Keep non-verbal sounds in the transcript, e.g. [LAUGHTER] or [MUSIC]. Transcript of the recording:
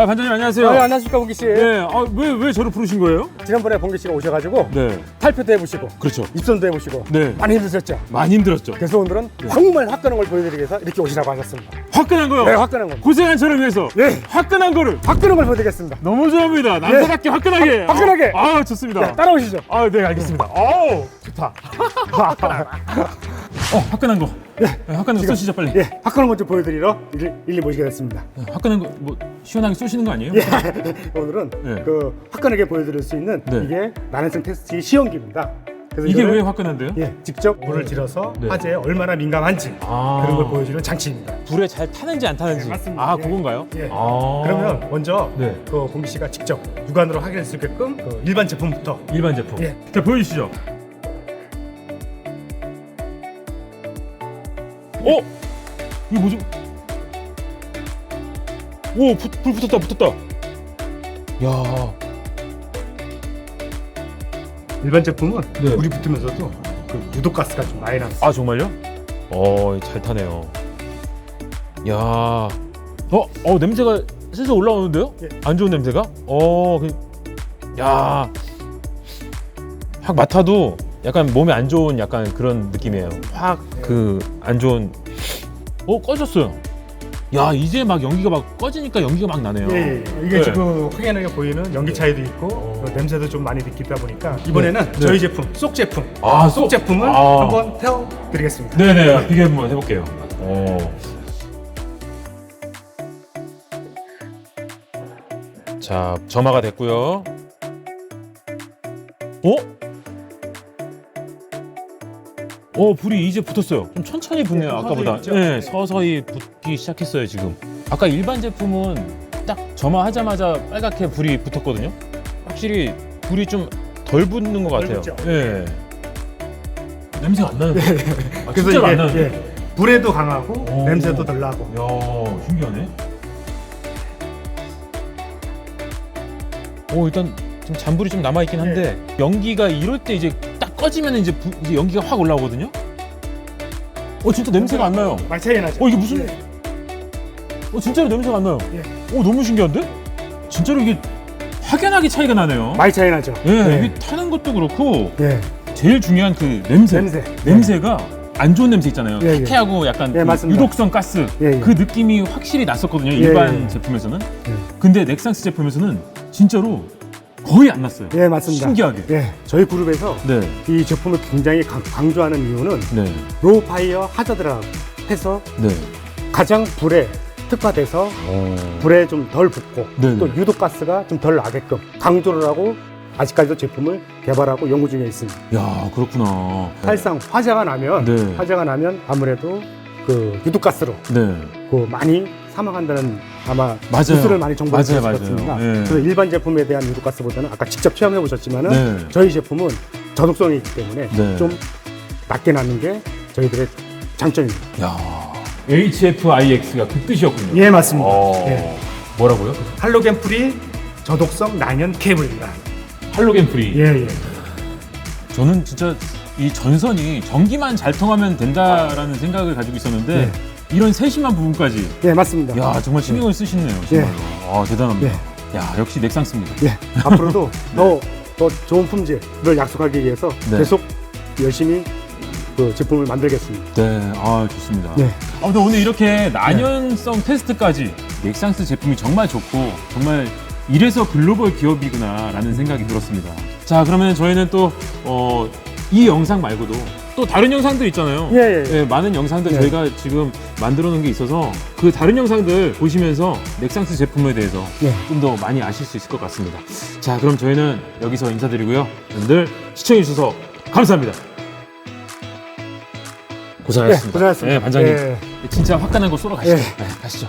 아 반장님 안녕하세요. 아, 안녕하십니까 봉기 씨. 네, 아, 왜, 왜 저를 부르신 거예요? 지난번에 봉기 씨가 오셔가지고 네, 탈표도 해보시고 그렇죠. 입선도 해보시고 네. 많이 힘드셨죠. 많이 힘들었죠. 그래서 오늘은 정말 화끈한 걸 보여드리기 위해서 이렇게 오시라고 하셨습니다. 화끈한 거요. 네, 화끈한 거. 고생한 저를 위해서 네. 화끈한 거를 화끈한 걸 보여드리겠습니다. 너무 좋아합니다. 남자답게 화끈하게. 화- 화끈하게. 아, 아, 좋습니다. 자, 따라오시죠. 아, 네, 알겠습니다. 아우, 좋다. [LAUGHS] 어, 화끈한 거. 네, 화끈한 거 쏘시죠, 빨리. 예, 화끈한 것좀 보여드리러 일, 일리 모시게 됐습니다. 네, 화끈한 거, 뭐, 시원하게 쏘시는 거 아니에요? 예, [LAUGHS] 오늘은 네. 그 화끈하게 보여드릴 수 있는 네. 이게 난해성 테스트 시험기입니다. 그래서 이게 왜 화끈한데요? 예, 직접 물을 들여서 네. 화재에 얼마나 민감한지 아. 그런 걸 보여주는 장치입니다. 불에 잘 타는지 안 타는지. 네, 맞습니다. 아, 예. 그건가요? 예. 아. 그러면 먼저 네. 그 봉기 씨가 직접 육안으로 확인할 수 있게끔 그 일반 제품부터 일반 제품. 예. 자, 보여주시죠. 어? 이거 뭐지? 오, 불, 불 붙었다, 붙었다. 야, 일반 제품은 네. 불이 붙으면서도 그 유독 가스가 좀 많이 나서 아 정말요? 어, 잘 타네요. 야, 어, 어 냄새가 슬슬 올라오는데요? 예. 안 좋은 냄새가? 어, 그, 야, 확 맡아도 약간 몸에 안 좋은 약간 그런 느낌이에요. 확 그 안 좋은. 어, 꺼졌어요. 야, 이제 막 연기가 막 꺼지니까 연기가 막 나네요. 예, 예. 이게 네. 지금 확연하게 보이는 연기 차이도 있고 어. 그 냄새도 좀 많이 느끼다 보니까 이번에는 네. 저희 제품 쏙 제품 아, 쏙 제품을 아. 한번 태워 드리겠습니다. 네네, 비교 한번 해볼게요. 어. 자, 점화가 됐고요. 어? 어, 불이 이제 붙었어요. 좀 천천히 붙네요, 네, 아까보다. 서서히 붙죠. 네, 서서히 붙기 시작했어요, 지금. 아까 일반 제품은 딱 점화하자마자 빨갛게 불이 붙었거든요. 확실히 불이 좀 덜 붙는 것 덜 같아요. 붙죠. 예. 냄새가 안 나요. 아, 그래서 진짜로 안 이게 나는데? 예, 불에도 강하고 오. 냄새도 덜 나고 야 신기하네. 오 일단 좀 잔불이 좀 남아 있긴 한데 연기가 이럴 때 이제 딱 꺼지면 이제, 부- 이제 연기가 확 올라오거든요. 어 진짜 냄새가 안 나요. 많이 차이 나죠. 어 이게 무슨? 예. 어 진짜로 냄새가 안 나요. 예. 오 너무 신기한데? 진짜로 이게 확연하게 차이가 나네요. 많이 차이 나죠. 예, 예. 이게 타는 것도 그렇고 예. 제일 중요한 그 냄새. 냄새. 냄새가 안 좋은 냄새 있잖아요. 예, 예. 탁해하고 약간 예, 그 맞습니다. 유독성 가스 예, 예. 그 느낌이 확실히 났었거든요. 예, 일반 예. 제품에서는. 예. 근데 넥상스 제품에서는 진짜로 거의 안 났어요. 예, 맞습니다. 신기하게. 예, 저희 그룹에서 네, 이 제품을 굉장히 강- 강조하는 이유는 네, 로우 파이어 하자드라고 해서 네. 가장 불에 특화돼서 불에 좀 덜 붙고 네네. 또 유독 가스가 좀 덜 나게끔 강조를 하고 아직까지도 제품을 개발하고 연구 중에 있습니다. 야 그렇구나. 사실상 화재가 나면 네. 화재가 나면 아무래도 그 유독 가스로 네. 그 많이 사망한다는 아마 맞아요. 뉴스를 많이 정보를 맞아요, 맞아요. 것같습니다. 예. 그래서 일반 제품에 대한 유독가스보다는 아까 직접 체험해 보셨지만은 네. 저희 제품은 저독성이 있기 때문에 네. 좀 낮게 나는 게 저희들의 장점입니다. 야 HFIX가 그 뜻이었군요. 예, 맞습니다. 어, 예. 뭐라고요? 할로겐 프리 저독성 난연 케이블입니다. 할로겐 프리. 예, 예. 저는 진짜 이 전선이 전기만 잘 통하면 된다라는 생각을 가지고 있었는데 네. 이런 세심한 부분까지. 예, 맞습니다. 야 정말 신경을 쓰시네요 정말로. 아 대단합니다. 야 역시 넥상스입니다. 예, [LAUGHS] 앞으로도 더, 더 좋은 품질을 약속하기 위해서 네. 계속 열심히 그 제품을 만들겠습니다. 네 아 좋습니다. 네. 아무튼 오늘 이렇게 난연성 테스트까지 넥상스 제품이 정말 좋고 정말 이래서 글로벌 기업이구나라는 생각이 들었습니다. 자 그러면 저희는 또 어, 이 영상 말고도 또 다른 영상들 있잖아요 예, 예, 예. 네, 많은 영상들 네. 저희가 지금 만들어 놓은 게 있어서 그 다른 영상들 보시면서 넥상스 제품에 대해서 네. 좀더 많이 아실 수 있을 것 같습니다. 자, 그럼 저희는 여기서 인사드리고요. 여러분들 시청해 주셔서 감사합니다. 고생하셨습니다. 네, 고생하셨습니다. 네, 반장님. 예. 진짜 화끈한 거 쏘러 가시죠. 예. 네, 가시죠.